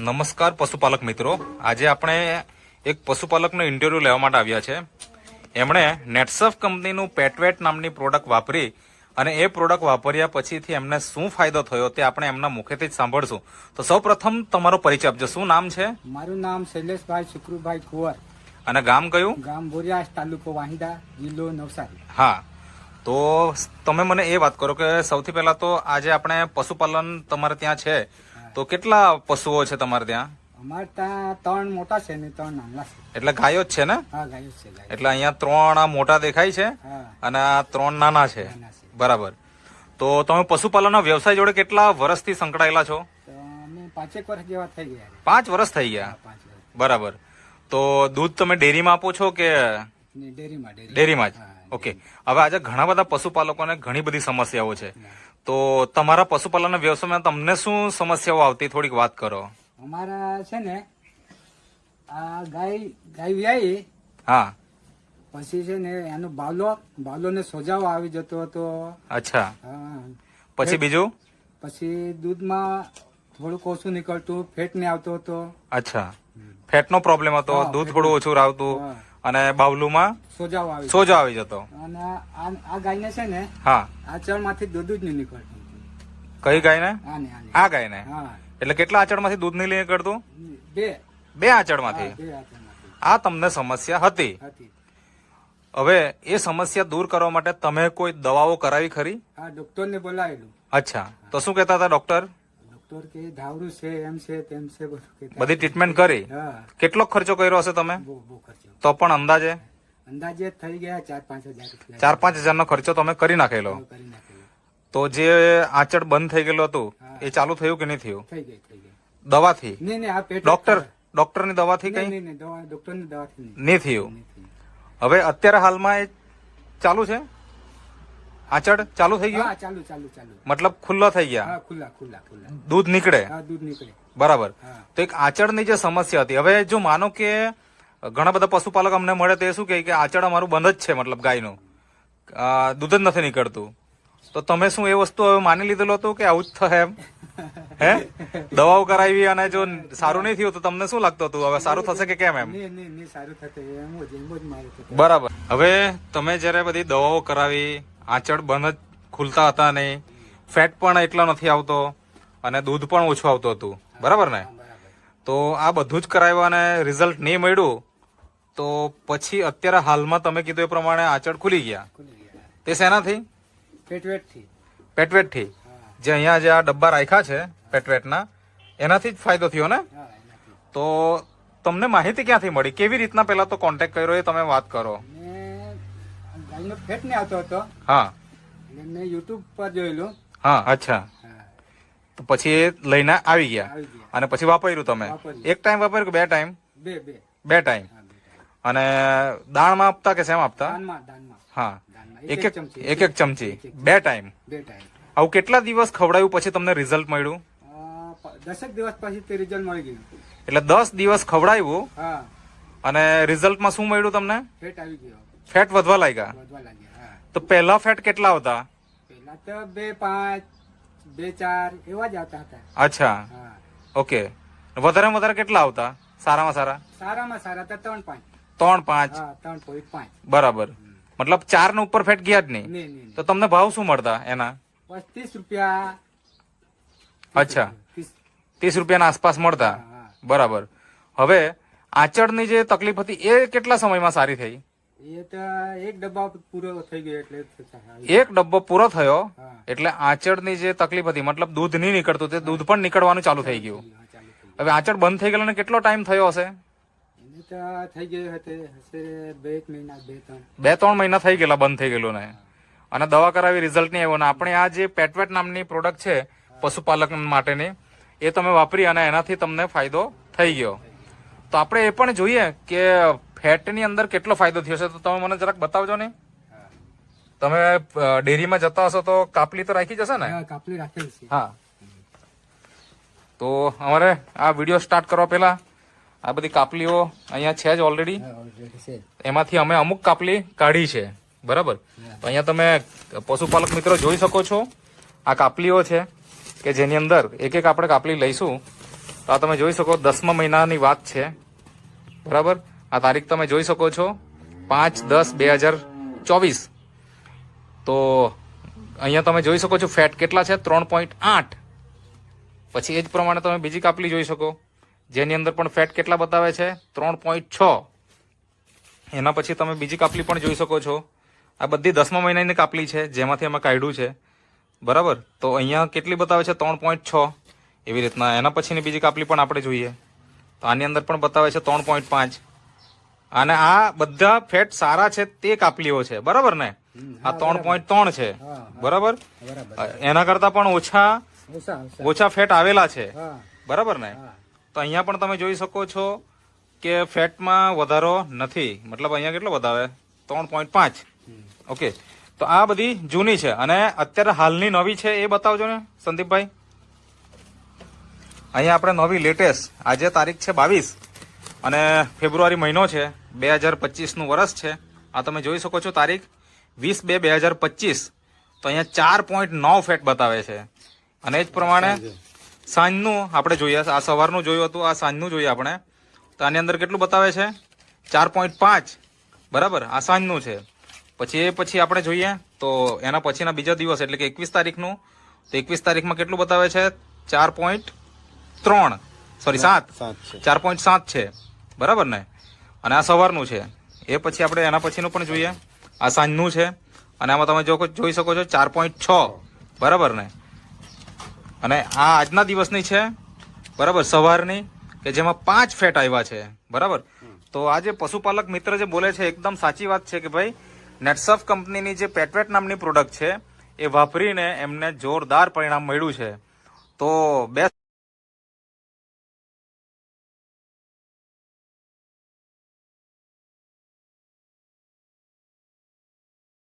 નમસ્કાર પશુપાલક મિત્રો. આજે આપણે એક પશુપાલકનો ઇન્ટરવ્યૂ લેવા માટે આવ્યા છે. એમણે નેટસફ કંપનીનું પેટવેટ નામની પ્રોડક્ટ વાપરી અને એ પ્રોડક્ટ વાપર્યા પછીથી એમને શું ફાયદો થયો તે આપણે એમના મુખેથી જ સાંભળશું. તો સૌ પ્રથમ તમારો પરિચય આપજો. શું નામ છે? મારું નામ શૈલેષભાઈ શુક્રુભાઈ કુંવર. અને ગામ કયું? ગામ બોરિયાસ તાલુકો વાહિંદા જિલ્લો નવસારી. હા. તો તમે મને એ વાત કરો કે સૌથી પહેલા તો આજે આપણે પશુપાલન તમારે ત્યાં છે. તો કેટલા પશુઓ છે તમારે ત્યાં? અમારે ત્યાં ત્રણ મોટા છે ને ત્રણ નાના છે. એટલે ગાયો જ છે ને? હા ગાયો છે એટલે અહીંયા ત્રણ આ મોટા દેખાય છે અને આ ત્રણ નાના છે. બરાબર. તો તમે પશુપાલનના વ્યવસાય જોડે કેટલા વર્ષથી સંકળાયેલા છો? અમે પાંચેક વર્ષ જેવા થઈ ગયા પાંચ વર્ષ થઈ ગયા? બરાબર. તો દૂધ તમે ડેરીમાં આપો છો કે ડેરીમાં ડેરીમાં. જ? ઓકે. હવે આજે ઘણા બધા પશુપાલકોને ઘણી બધી સમસ્યાઓ છે. તો તમારા પશુપાલનના વ્યવસાયમાં તમને શું સમસ્યાઓ આવતી? થોડીક વાત કરો. અમારા છે ને આ ગાય ગાય વ્યાય હા. પછી છે ને એનો બાવલો બાવલો ને સોજાવો આવી જતો હતો. અચ્છા. હા. પછી બીજું? પછી દૂધમાં થોડુંક ઓછું નીકળતું ફેટ ને આવતો હતો. અચ્છા. ફેટનો પ્રોબ્લેમ હતો દૂધ થોડું ઓછું આવતું. અને બાવલુમાં સોજાઓ આવી સોજો આવી જતો. અને આ આ ગાયને છે ને હા. આ ચણમાંથી દૂધ જ નહીં નીકળતું. કઈ ગાયને? આને આને આ ગાયને. હા. એટલે કેટલા આચળમાંથી દૂધ નહીં નીકળતું? બે. બે આચળમાંથી? બે આ આ તમને સમસ્યા હતી. હતી. હવે એ સમસ્યા દૂર કરવા માટે તમે કોઈ દવાઓ કરાવી ખરી? હા ડોક્ટર ને બોલાવેલું. અચ્છા. તો શું કહેતા હતા ડોક્ટર? ડોક્ટર કે ધાવરું છે એમ છે તેમ છે બધું ટ્રીટમેન્ટ કરી? હા. કેટલો ખર્ચો કર્યો હશે તમે? બહુ બહુ ખર્ચો. તો પણ અંદાજે? અંદાજે થઈ ગયા ચાર પાંચ હજાર ચાર પાંચ હજારનો ખર્ચો તમે કરી નાખેલો? કરી નાખેલું. તો જે આંચડ બંધ થઈ ગયેલું હતું એ ચાલુ થયું કે નહીં થયું? થઈ ગઈ થઈ ગઈ દવાથી? નહીં નહીં આ પેટ ડોક્ટરની દવાથી કઈ? નહીં નહીં દવા ડોક્ટરની દવાથી નહીં થયું. હવે અત્યારે હાલમાં એ ચાલુ છે? આંચળ ચાલુ થઈ ગયું? ચાલુ ચાલુ ચાલુ. મતલબ ખુલ્લો થઈ ગયા? ખુલ્લા ખુલ્લા ખુલ્લા. દૂધ નીકળે? દૂધ નીકળે. બરાબર. તો એક આચળની જે સમસ્યા હતી હવે જો માનો કે ઘણા બધા પશુપાલક અમને મળે તો એ શું કહે કે આચળ અમારું બંધ જ છે મતલબ ગાયનું. દૂધ જ નથી નીકળતું. તો તમે શું એ વસ્તુ હવે માની લીધેલું હતું કે આવું જ થશે એમ? હે? દવાઓ કરાવી અને જો સારું નહીં થયું તો તમને શું લાગતું હતું? હવે સારું થશે કે કેમ એમ? સારું થશે. બરાબર. હવે તમે જ્યારે બધી દવાઓ કરાવી આંચળ બંધ જ ખુલતા હતા નહીં ફેટ પણ એટલો નથી આવતો અને દૂધ પણ ઓછું આવતું હતું. બરાબર ને? તો આ બધું જ કરાવ્યું અને રિઝલ્ટ નહીં મળ્યું તો પછી અત્યારે હાલમાં તમે કીધું એ પ્રમાણે આંચળ ખુલી ગયા. તે શેનાથી? પેટવેટથી. પેટવેટથી જે અહીંયા જે આ ડબ્બા રાખ્યા છે પેટવેટના એનાથી જ ફાયદો થયો ને? તો તમને માહિતી ક્યાંથી મળી? કેવી રીતના પહેલા તો કોન્ટેક્ટ કર્યો એ તમે વાત કરો. ગાયનો ફેટ ને આવતો હતો. હા. એટલે મેં યુટ્યુબ પર જોયેલું. હા અચ્છા. તો પછી એ લઈને આવી ગયા. અને પછી વાપર્યું તમે? એક ટાઈમ વાપર્યું કે બે ટાઈમ બે બે. બે ટાઈમ. અને દાણમાં આપતા કે શેમ આપતા? હા. એક એક ચમચી. એક એક ચમચી. બે ટાઈમ બે ટાઈમ આવું કેટલા દિવસ ખવડાયું પછી તમને રિઝલ્ટ મળ્યું? દસેક દિવસ પછી તે રિઝલ્ટ મળી ગયું. એટલે દસ દિવસ ખવડાવ્યું અને રિઝલ્ટમાં શું મળ્યું તમને? ફેટ આવી ગયો. ફેટ વધવા લાગ્યા? વધવા લાગ્યા હા. તો પહેલા ફેટ કેટલા હતા પહેલા તો બે પાંચ બે ચાર એવા જ આવતા હતા. અચ્છા. હા. ઓકે. વધારે વધારે કેટલા આવતા? સારામાં સારા? સારામાં સારા તો ત્રણ પાંચ. ત્રણ પાંચ. હા ત્રણ પોઈન્ટ પાંચ. બરાબર. મતલબ ચાર ને ઉપર ફેટ ગયા જ નહીં. નહીં નહીં તો તમને ભાવ શું મળતા એના? પચીસ રૂપિયા. અચ્છા. ત્રીસ. ત્રીસ રૂપિયાના આસપાસ મળતા. હા, હા. બરાબર. હવે આંચળની જે તકલીફ હતી એ કેટલા સમયમાં સારી થઈ? એક ડબ્બા પૂરો થયો એટલે આંચળની જે તકલીફ હતી મતલબ દૂધ નહીં નીકળતું તે દૂધ પણ નીકળવાનું ચાલુ થઈ ગયું. હવે આચળ બંધ થઈ ગયેલો ને કેટલો ટાઈમ થયો હશે? બે ત્રણ. મહિના થઈ ગયેલા બંધ થઈ ગયેલું ને. અને દવા કરાવી રિઝલ્ટ નહીં આવ્યો ને. આપણે આ જે પેટવેટ નામની પ્રોડક્ટ છે પશુપાલક માટેની એ તમે વાપરી અને એનાથી તમને ફાયદો થઈ ગયો. તો આપણે એ પણ જોઈએ કે ફેટની અંદર કેટલો ફાયદો થયો છે? તો તમે મને જરાક બતાવજો ને. તમે ડેરીમાં જતા હશો તો કાપલી તો રાખી જશે ને? હા કાપલી રાખેલી છે. હા. તો અમારે આ વીડિયો સ્ટાર્ટ કરવા પહેલા આ બધી કાપલીઓ અહીંયા છે જ ઓલરેડી એમાંથી અમે અમુક કાપલી કાઢી છે. બરાબર? તો અહીંયા તમે પશુપાલક મિત્રો જોઈ શકો છો. આ કાપલીઓ છે કે જેની અંદર એક એક આપણે કાપલી લઈશું. તો આ તમે જોઈ શકો દસમા મહિનાની વાત છે. બરાબર? આ તારીખ તમે જોઈ શકો છો. પાંચ, દસ, બે હજાર ચોવીસ. તો અહીંયા તમે જોઈ શકો છો ફેટ કેટલા છે? ત્રણ પોઈન્ટ આઠ. પછી એ જ પ્રમાણે તમે બીજી કાપલી જોઈ શકો. જેની અંદર પણ ફેટ કેટલા બતાવે છે? ત્રણ પોઈન્ટ છ. એના પછી તમે બીજી કાપલી પણ જોઈ શકો છો. આ બધી દસમા મહિનાની કાપલી છે, જેમાંથી અમે કાઢ્યું છે. બરાબર? તો અહીંયા કેટલી બતાવે છે? ત્રણ પોઈન્ટ છ. એવી રીતના. એના પછીની બીજી કાપલી પણ આપણે જોઈએ. તો આની અંદર પણ બતાવે છે ત્રણ પોઈન્ટ પાંચ. અને આ બધા ફેટ સારા છે તે કાપલીઓ છે. બરાબર ને? આ ત્રણ પોઈન્ટ ત્રણ છે. બરાબર? એના કરતા પણ ઓછા ઓછા ફેટ આવેલા છે. બરાબર ને? તો અહીંયા પણ તમે જોઈ શકો છો કે ફેટમાં વધારો નથી. મતલબ અહીંયા કેટલો વધારે? ત્રણ પોઈન્ટ પાંચ. ઓકે. તો આ બધી જૂની છે. અને અત્યારે હાલની નવી છે એ બતાવજો ને સંદીપભાઈ. અહીંયા આપણે નવી લેટેસ્ટ. આજે તારીખ છે બાવીસ. અને ફેબ્રુઆરી મહિનો છે. બે હજાર પચીસનું વર્ષ છે. આ તમે જોઈ શકો છો તારીખ. વીસ બે બે હજાર પચીસ. તો અહીંયા ચાર પોઈન્ટ નવ ફેટ બતાવે છે. અને એ જ પ્રમાણે સાંજનું આપણે જોઈએ આ સવારનું જોયું હતું આ સાંજનું જોઈએ આપણે. તો આની અંદર કેટલું બતાવે છે? ચાર પોઈન્ટ પાંચ. બરાબર? આ સાંજનું છે. પછી એ પછી આપણે જોઈએ તો એના પછીના બીજા દિવસ એટલે કે એકવીસ તારીખનું તો એકવીસ તારીખમાં કેટલું બતાવે છે? ચાર પોઈન્ટ ત્રણ. સોરી સાત. ચાર પોઈન્ટ સાત છે. બરાબર ને? અને આ સવારનું છે. એ પછી આપણે એના પછીનું પણ જોઈએ. આ સાંજનું છે. અને આમાં તમે જો જોઈ શકો છો ચાર પોઈન્ટ છ. બરાબર ને? અને આ આજના દિવસની છે. બરાબર? સવારની, કે જેમાં પાંચ ફેટ આવ્યા છે. બરાબર? તો આ જે પશુપાલક મિત્ર જે બોલે છે, એકદમ સાચી વાત છે કે ભાઈ નેટસફ કંપનીની જે પેટવેટ નામની પ્રોડક્ટ છે, એ વાપરીને એમને જોરદાર પરિણામ મળ્યું છે. તો બેસ્ટ